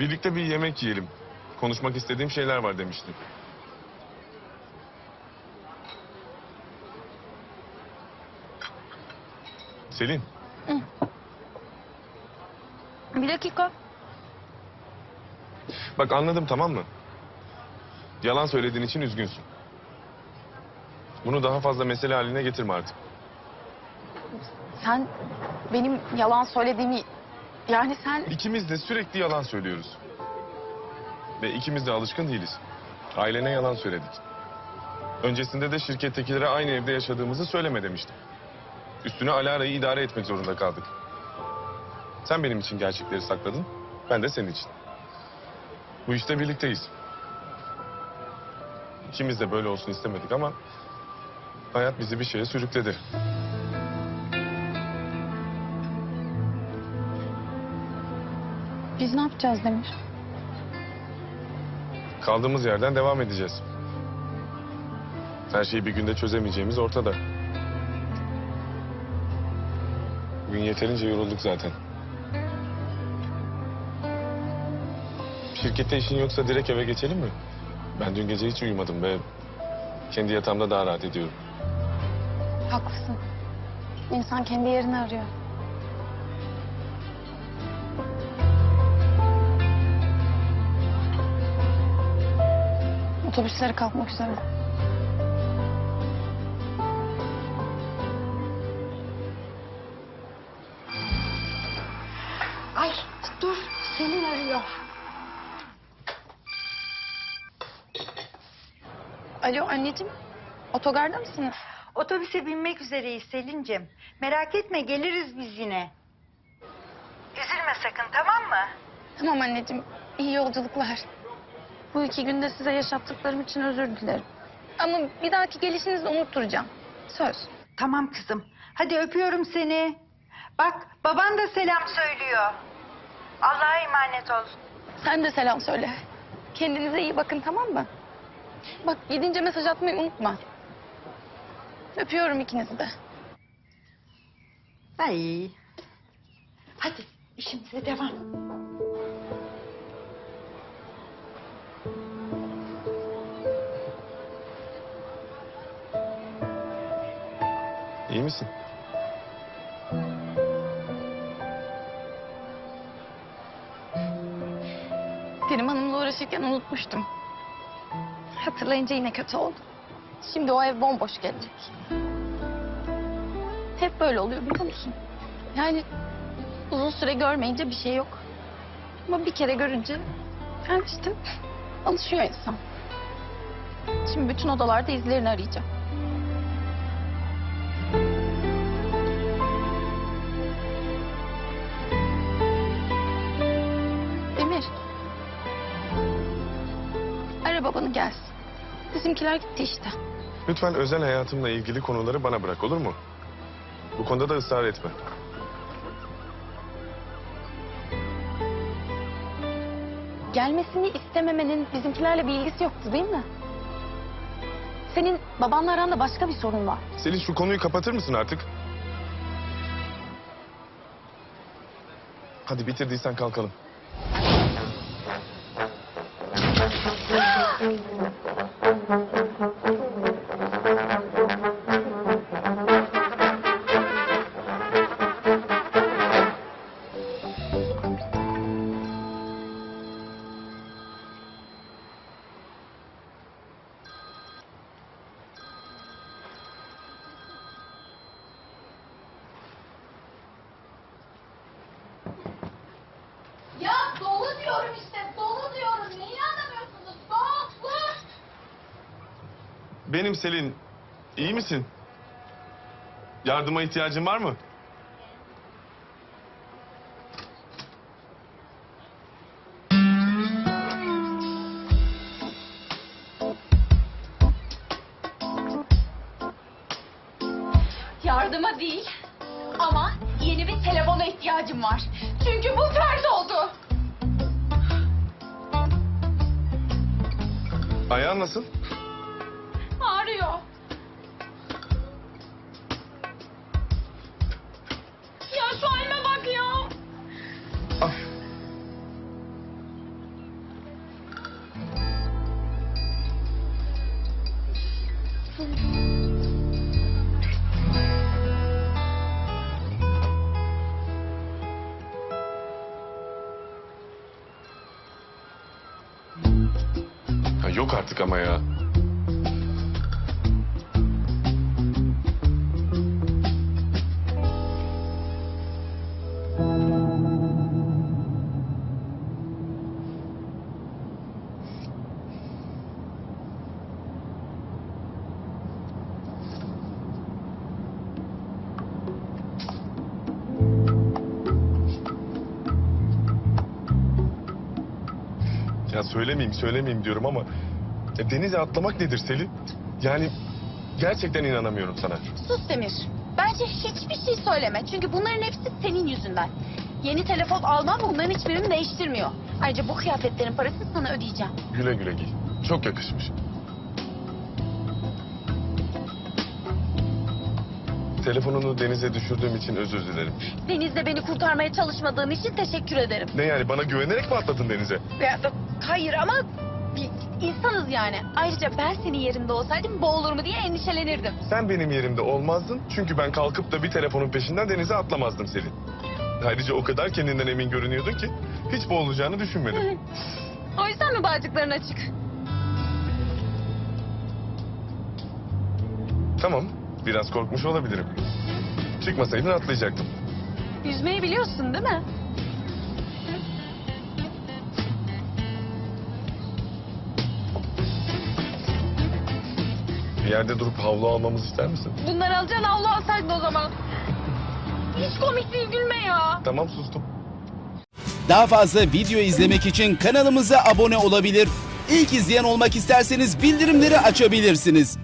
Birlikte bir yemek yiyelim. Konuşmak istediğim şeyler var demiştin. Selin, Bir dakika. bak anladım tamam mı? Yalan söylediğin için üzgünsün. Bunu daha fazla mesele haline getirme artık. Sen benim yalan söylediğimi... Yani sen... İkimiz de sürekli yalan söylüyoruz. Ve ikimiz de alışkın değiliz. Ailene yalan söyledik. Öncesinde de şirkettekilere aynı evde yaşadığımızı söyleme demiştim. Üstüne Alara'yı idare etmek zorunda kaldık. Sen benim için gerçekleri sakladın, ben de senin için. Bu işte birlikteyiz. İkimiz de böyle olsun istemedik ama... ...hayat bizi bir şeye sürükledi. Biz ne yapacağız Demir? Kaldığımız yerden devam edeceğiz. Her şeyi bir günde çözemeyeceğimiz ortada. Bugün yeterince yorulduk zaten. Şirkette işin yoksa direkt eve geçelim mi? Ben dün gece hiç uyumadım ve kendi yatağımda daha rahat ediyorum. Haklısın. İnsan kendi yerini arıyor. Otobüsleri kalkmak üzere. Ay dur Selin arıyor. Alo anneciğim. Otogarda mısınız? Otobüse binmek üzereyiz Selin'cim. Merak etme geliriz biz yine. Üzülme sakın tamam mı? Tamam anneciğim. İyi yolculuklar. Bu iki günde size yaşattıklarım için özür dilerim. Ama bir dahaki gelişinizde unutturacağım. Söz. Tamam kızım. Hadi öpüyorum seni. Bak baban da selam söylüyor. Allah'a emanet ol. Sen de selam söyle. Kendinize iyi bakın tamam mı? Bak gidince mesaj atmayı unutma. Öpüyorum ikinizi de. Ay. Hadi işimize devam. İyi misin? Kerim Hanım'la uğraşırken unutmuştum. Hatırlayınca yine kötü oldu. Şimdi o ev bomboş gelecek. Hep böyle oluyor biliyor musun? Yani uzun süre görmeyince bir şey yok. Ama bir kere görünce yani işte alışıyor insan. Şimdi bütün odalarda izlerini arayacağım. Gelsin. Bizimkiler gitti işte. Lütfen özel hayatımla ilgili konuları bana bırak olur mu? Bu konuda da ısrar etme. Gelmesini istememenin bizimkilerle bir ilgisi yoktu değil mi? Senin babanla aranda başka bir sorun var. Selin şu konuyu kapatır mısın artık? Hadi bitirdiysen kalkalım. Ya dolu diyorum işte dolu diyorum. Neyi anlamıyorsunuz? Dolu. Benim Selin. iyi misin? Yardıma ihtiyacın var mı? Yardıma değil ama yeni bir telefona ihtiyacım var. Çünkü bu ters Ayağın nasıl? Yok artık ama ya. Ya söylemeyeyim söylemeyeyim diyorum ama ya denize atlamak nedir Selin? Yani gerçekten inanamıyorum sana. Sus Demir. Bence hiçbir şey söyleme. Çünkü bunların hepsi senin yüzünden. Yeni telefon almam bunların hiçbirini değiştirmiyor. Ayrıca bu kıyafetlerin parasını sana ödeyeceğim. Güle güle giy. Çok yakışmış. Telefonunu denize düşürdüğüm için özür dilerim. Deniz'de beni kurtarmaya çalışmadığın için teşekkür ederim. Ne yani bana güvenerek mi atladın denize? Ya, hayır ama bir insanız yani. Ayrıca ben senin yerinde olsaydım boğulur mu diye endişelenirdim. Sen benim yerimde olmazdın çünkü ben kalkıp da bir telefonun peşinden denize atlamazdım Selin. Ayrıca o kadar kendinden emin görünüyordun ki hiç boğulacağını düşünmedim. O yüzden mi bağcıkların açık? Tamam, biraz korkmuş olabilirim. Çıkmasaydın atlayacaktım. Yüzmeyi biliyorsun değil mi? Bir yerde durup havlu almamızı ister misin? Bunları alacaksın Allah alsaydın o zaman. Hiç komik değil gülme ya. Tamam sustum. Daha fazla video izlemek için kanalımıza abone olabilir. İlk izleyen olmak isterseniz bildirimleri açabilirsiniz.